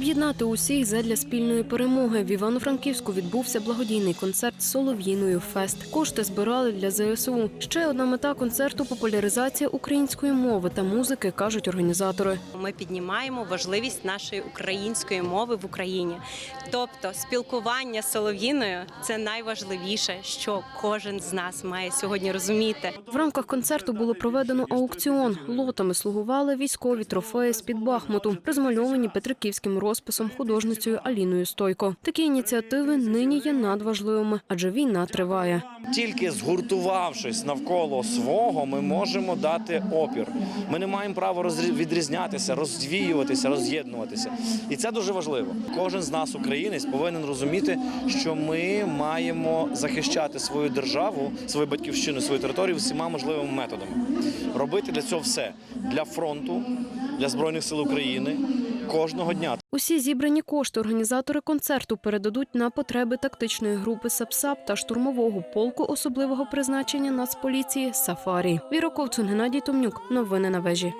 об'єднати усіх задля спільної перемоги. В Івано-Франківську відбувся благодійний концерт Солов'їною Фест. Кошти збирали для ЗСУ. Ще одна мета концерту популяризація української мови та музики, кажуть організатори. Ми піднімаємо важливість нашої української мови в Україні. Тобто, спілкування з солов'їною це найважливіше, що кожен з нас має сьогодні розуміти. В рамках концерту було проведено аукціон. Лотами слугували військові трофеї з під Бахмуту, розмальовані петриківським розписом художницею Аліною Стойко. Такі ініціативи нині є надважливими, адже війна триває. Тільки згуртувавшись навколо свого, ми можемо дати опір. Ми не маємо права відрізнятися, розвіюватися, роз'єднуватися. І це дуже важливо. Кожен з нас, українець, повинен розуміти, що ми маємо захищати свою державу, свою батьківщину, свою територію всіма можливими методами. Робити для цього все для фронту, для збройних сил України кожного дня. Усі зібрані кошти організатори концерту передадуть на потреби тактичної групи САПСАП та штурмового полку особливого призначення Нацполіції Сафарі. Віра Ковцун, Геннадій Томнюк. Новини на вежі.